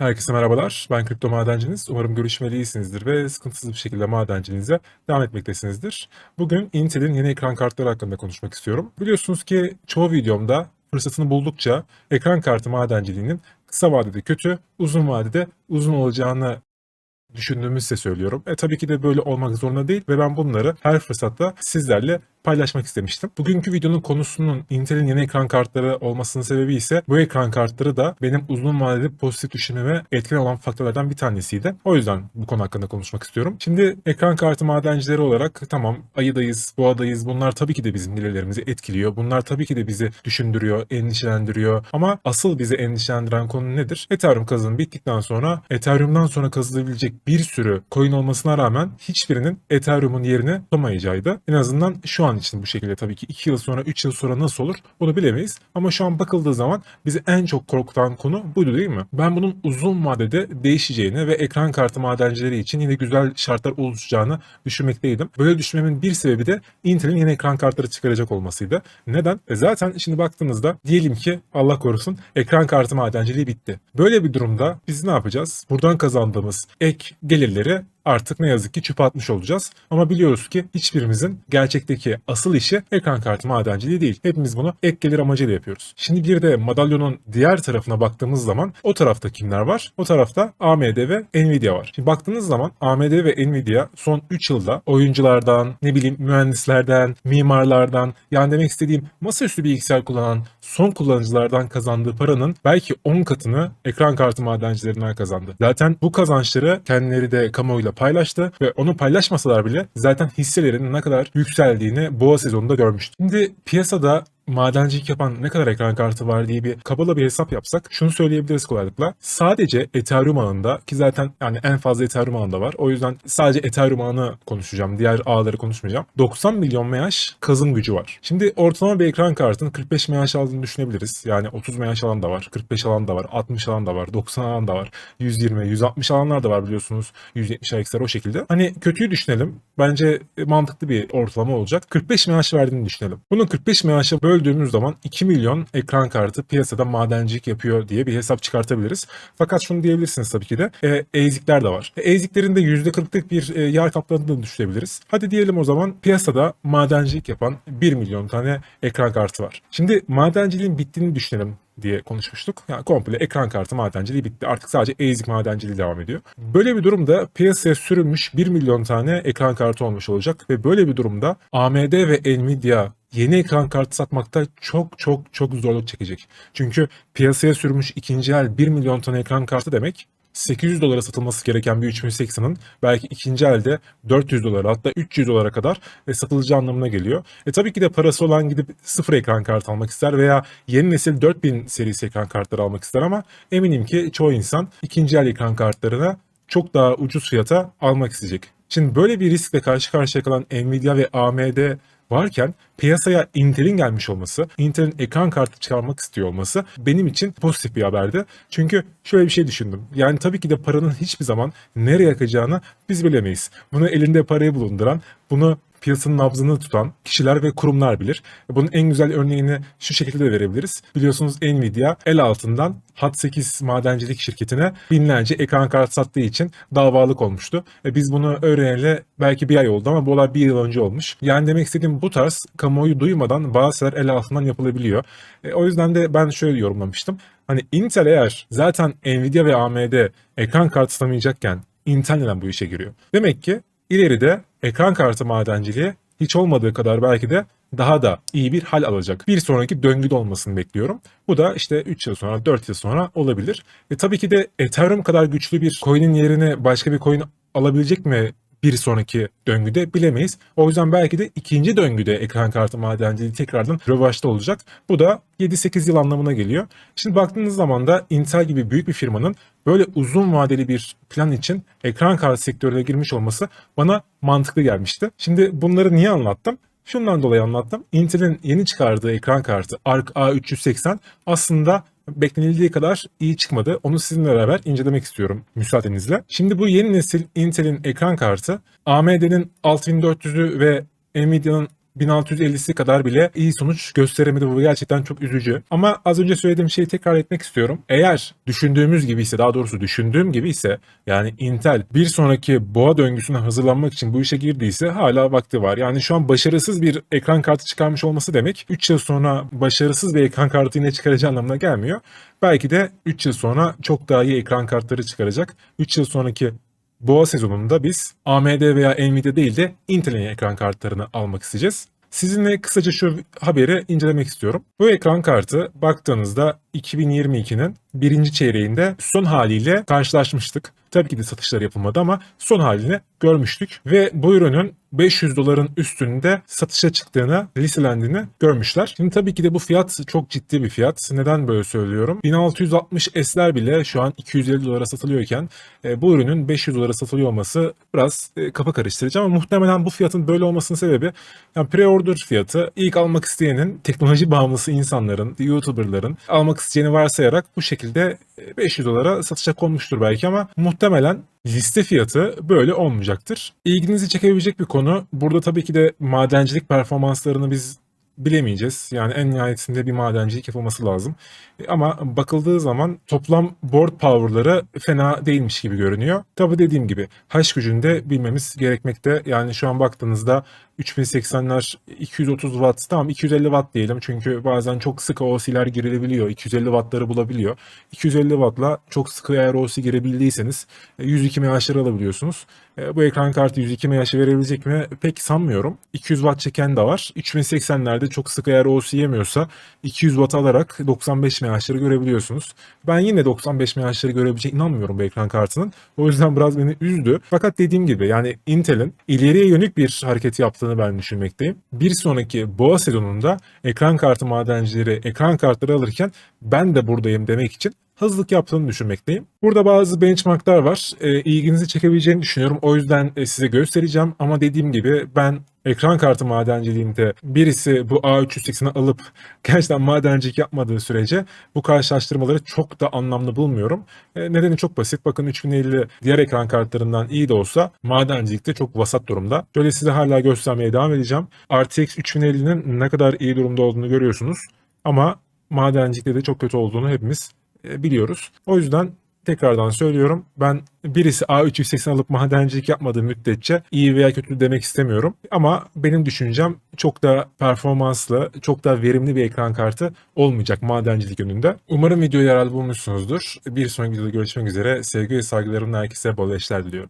Herkese merhabalar. Ben Kripto Madenciniz. Umarım görüşmeli iyisinizdir ve sıkıntısız bir şekilde madenciliğinize devam etmektesinizdir. Bugün Intel'in yeni ekran kartları hakkında konuşmak istiyorum. Biliyorsunuz ki çoğu videomda fırsatını buldukça ekran kartı madenciliğinin kısa vadede kötü, uzun vadede uzun olacağını düşündüğümü size söylüyorum. E tabii ki de böyle olmak zorunda değil ve ben bunları her fırsatta sizlerle paylaşmak istemiştim. Bugünkü videonun konusunun Intel'in yeni ekran kartları olmasının sebebi ise bu ekran kartları da benim uzun vadeli pozitif düşünmeme etken olan faktörlerden bir tanesiydi. O yüzden bu konu hakkında konuşmak istiyorum. Şimdi ekran kartı madencileri olarak tamam ayıdayız, boğadayız bunlar tabii ki de bizim gelirlerimizi etkiliyor. Bunlar tabii ki de bizi düşündürüyor, endişelendiriyor. Ama asıl bizi endişelendiren konu nedir? Ethereum kazanım bittikten sonra Ethereum'dan sonra kazanabilecek bir sürü coin olmasına rağmen hiçbirinin Ethereum'un yerini tutamayacağıydı. En azından şu an için bu şekilde tabii ki 2 yıl sonra 3 yıl sonra nasıl olur bunu bilemeyiz. Ama şu an bakıldığı zaman bizi en çok korkutan konu buydu değil mi? Ben bunun uzun vadede değişeceğini ve ekran kartı madencileri için yine güzel şartlar oluşacağını düşünmekteydim. Böyle düşünmemin bir sebebi de Intel'in yeni ekran kartları çıkaracak olmasıydı. Neden? E zaten şimdi baktığımızda diyelim ki Allah korusun ekran kartı madenciliği bitti. Böyle bir durumda biz ne yapacağız? Buradan kazandığımız ek gelirleri artık ne yazık ki çöpe atmış olacağız. Ama biliyoruz ki hiçbirimizin gerçekteki asıl işi ekran kartı madenciliği değil. Hepimiz bunu ek gelir amacıyla yapıyoruz. Şimdi bir de madalyonun diğer tarafına baktığımız zaman o tarafta kimler var? O tarafta AMD ve Nvidia var. Şimdi baktığınız zaman AMD ve Nvidia son 3 yılda oyunculardan, ne bileyim mühendislerden, mimarlardan yani demek istediğim masaüstü bilgisayar kullanan son kullanıcılardan kazandığı paranın belki 10 katını ekran kartı madencilerinden kazandı. Zaten bu kazançları kendileri de kamuoyuyla paylaştı ve onu paylaşmasalar bile zaten hisselerinin ne kadar yükseldiğini boğa sezonunda görmüştük. Şimdi piyasada madencilik yapan ne kadar ekran kartı var diye bir kabala bir hesap yapsak şunu söyleyebiliriz kolaylıkla. Sadece Ethereum ağında ki zaten yani en fazla Ethereum ağında var. O yüzden sadece Ethereum ağını konuşacağım. Diğer ağları konuşmayacağım. 90 milyon MH kazım gücü var. Şimdi ortalama bir ekran kartının 45 MH aldığını düşünebiliriz. Yani 30 MH alan da var, 45 alan da var, 60 alan da var, 90 alan da var, 120, 160 alanlar da var biliyorsunuz. 170 RX'ler o şekilde. Hani kötüyü düşünelim. Bence mantıklı bir ortalama olacak. 45 MH verdiğini düşünelim. Bunun 45 MH'a böldüğümüz zaman 2 milyon ekran kartı piyasada madencilik yapıyor diye bir hesap çıkartabiliriz. Fakat şunu diyebilirsiniz tabii ki de e, ezikler de var. E, eziklerin de %40'lık bir e, yer kapladığını düşünebiliriz. Hadi diyelim o zaman piyasada madencilik yapan 1 milyon tane ekran kartı var. Şimdi madenciliğin bittiğini düşünelim diye konuşmuştuk. Yani komple ekran kartı madenciliği bitti. Artık sadece ezik madenciliği devam ediyor. Böyle bir durumda piyasaya sürülmüş 1 milyon tane ekran kartı olmuş olacak ve böyle bir durumda AMD ve Nvidia yeni ekran kartı satmakta çok çok çok zorluk çekecek. Çünkü piyasaya sürmüş ikinci el 1 milyon tane ekran kartı demek 800 dolara satılması gereken bir 3080'ın belki ikinci elde 400 dolara hatta 300 dolara kadar e, satılacağı anlamına geliyor. E tabii ki de parası olan gidip sıfır ekran kartı almak ister veya yeni nesil 4000 serisi ekran kartları almak ister ama eminim ki çoğu insan ikinci el ekran kartlarına çok daha ucuz fiyata almak isteyecek. Şimdi böyle bir riskle karşı karşıya kalan Nvidia ve AMD varken piyasaya Intel'in gelmiş olması, Intel'in ekran kartı çıkarmak istiyor olması benim için pozitif bir haberdi. Çünkü şöyle bir şey düşündüm. Yani tabii ki de paranın hiçbir zaman nereye akacağını biz bilemeyiz. Bunu elinde parayı bulunduran, bunu piyasanın nabzını tutan kişiler ve kurumlar bilir. Bunun en güzel örneğini şu şekilde de verebiliriz. Biliyorsunuz Nvidia el altından Hat8 madencilik şirketine binlerce ekran kartı sattığı için davalık olmuştu. E biz bunu öğreneli belki bir ay oldu ama bu olay bir yıl önce olmuş. Yani demek istediğim bu tarz kamuoyu duymadan bazı şeyler el altından yapılabiliyor. E o yüzden de ben şöyle yorumlamıştım. Hani Intel eğer zaten Nvidia ve AMD ekran kartı satamayacakken Intel neden bu işe giriyor? Demek ki ileride ekran kartı madenciliği hiç olmadığı kadar belki de daha da iyi bir hal alacak. Bir sonraki döngüde olmasını bekliyorum. Bu da işte 3 yıl sonra 4 yıl sonra olabilir. E tabii ki de Ethereum kadar güçlü bir coin'in yerine başka bir coin alabilecek mi bir sonraki döngüde bilemeyiz. O yüzden belki de ikinci döngüde ekran kartı madenciliği tekrardan rövaşta olacak. Bu da 7-8 yıl anlamına geliyor. Şimdi baktığınız zaman da Intel gibi büyük bir firmanın böyle uzun vadeli bir plan için ekran kartı sektörüne girmiş olması bana mantıklı gelmişti. Şimdi bunları niye anlattım? Şundan dolayı anlattım. Intel'in yeni çıkardığı ekran kartı Arc A380 aslında beklenildiği kadar iyi çıkmadı. Onu sizinle beraber incelemek istiyorum müsaadenizle. Şimdi bu yeni nesil Intel'in ekran kartı AMD'nin 6400'ü ve Nvidia'nın 1650'si kadar bile iyi sonuç gösteremedi. Bu gerçekten çok üzücü. Ama az önce söylediğim şeyi tekrar etmek istiyorum. Eğer düşündüğümüz gibi ise daha doğrusu düşündüğüm gibi ise yani Intel bir sonraki boğa döngüsüne hazırlanmak için bu işe girdiyse hala vakti var. Yani şu an başarısız bir ekran kartı çıkarmış olması demek 3 yıl sonra başarısız bir ekran kartı yine çıkaracağı anlamına gelmiyor. Belki de 3 yıl sonra çok daha iyi ekran kartları çıkaracak. 3 yıl sonraki boğa sezonunda biz AMD veya Nvidia değil de Intel'in ekran kartlarını almak isteyeceğiz. Sizinle kısaca şu haberi incelemek istiyorum. Bu ekran kartı baktığınızda 2022'nin birinci çeyreğinde son haliyle karşılaşmıştık. Tabii ki de satışlar yapılmadı ama son halini görmüştük. Ve bu ürünün 500 doların üstünde satışa çıktığını, listelendiğini görmüşler. Şimdi tabii ki de bu fiyat çok ciddi bir fiyat. Neden böyle söylüyorum? 1660 S'ler bile şu an 250 dolara satılıyorken e, bu ürünün 500 dolara satılıyor olması biraz e, kafa karıştırıcı ama muhtemelen bu fiyatın böyle olmasının sebebi yani pre-order fiyatı ilk almak isteyenin teknoloji bağımlısı insanların, YouTuber'ların almak isteyeni varsayarak bu şekilde e, 500 dolara satışa konmuştur belki ama muhtemelen liste fiyatı böyle olmayacaktır. İlginizi çekebilecek bir konu. Burada tabii ki de madencilik performanslarını biz bilemeyeceğiz. Yani en nihayetinde bir madencilik yapılması lazım. E, Ama bakıldığı zaman toplam board power'ları fena değilmiş gibi görünüyor. Tabii dediğim gibi hash gücünde bilmemiz gerekmekte. Yani şu an baktığınızda 3080'ler 230 watt. Tamam 250 watt diyelim. Çünkü bazen çok sıkı OC'ler girilebiliyor. 250 wattları bulabiliyor. 250 wattla çok sıkı eğer OC girebildiyseniz e, 102 mAh'ları alabiliyorsunuz. E, bu ekran kartı 102 mAh verebilecek mi? Pek sanmıyorum. 200 watt çeken de var. 3080'lerde çok sıkı eğer OC yemiyorsa 200 watt alarak 95 mAh'ları görebiliyorsunuz. Ben yine 95 mAh'ları görebileceğine inanmıyorum bu ekran kartının. O yüzden biraz beni üzdü. Fakat dediğim gibi yani Intel'in ileriye yönelik bir hareket yaptığını ben düşünmekteyim. Bir sonraki boğa sezonunda ekran kartı madencileri ekran kartları alırken ben de buradayım demek için hızlık yaptığını düşünmekteyim. Burada bazı benchmarklar var. E, ilginizi çekebileceğini düşünüyorum. O yüzden e, size göstereceğim. Ama dediğim gibi ben ekran kartı madenciliğinde birisi bu A380'i alıp gerçekten madencilik yapmadığı sürece bu karşılaştırmaları çok da anlamlı bulmuyorum. E, nedeni çok basit. Bakın 3050 diğer ekran kartlarından iyi de olsa madencilikte çok vasat durumda. Şöyle size hala göstermeye devam edeceğim. RTX 3050'nin ne kadar iyi durumda olduğunu görüyorsunuz. Ama madencilikte de çok kötü olduğunu hepimiz e, biliyoruz. O yüzden tekrardan söylüyorum. Ben birisi A380 alıp madencilik yapmadığı müddetçe iyi veya kötü demek istemiyorum. Ama benim düşüncem çok da performanslı, çok da verimli bir ekran kartı olmayacak madencilik yönünde. Umarım videoyu yararlı bulmuşsunuzdur. Bir sonraki videoda görüşmek üzere. Sevgi ve saygılarımla herkese bol eşler diliyorum.